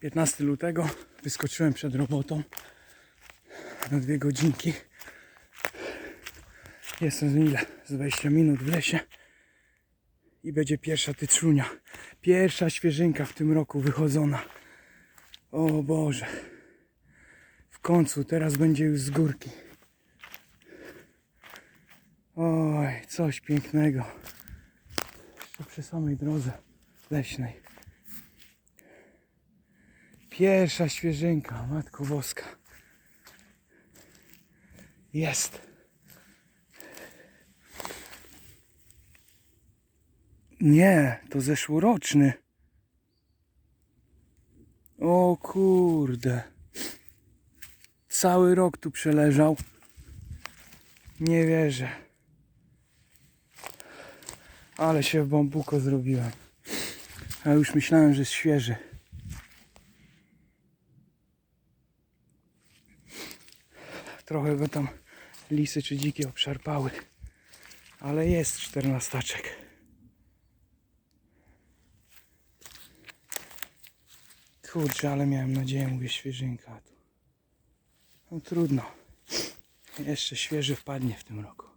15 lutego wyskoczyłem przed robotą na dwie godzinki. Jestem z ile? Z 20 minut w lesie i będzie pierwsza tyczunia. Pierwsza świeżynka w tym roku wychodzona. O Boże. W końcu, teraz będzie już z górki. Oj, coś pięknego. Jeszcze przy samej drodze leśnej. Pierwsza świeżynka, Matko Boska. Jest. Nie, to zeszłoroczny. O kurde. Cały rok tu przeleżał. Nie wierzę. Ale się w bambuko zrobiłem. A już myślałem, że jest świeży. Trochę go tam lisy czy dziki obszarpały. Ale jest czternastaczek. Kurczę, ale miałem nadzieję, mówię świeżynka. No trudno. Jeszcze świeży wpadnie w tym roku.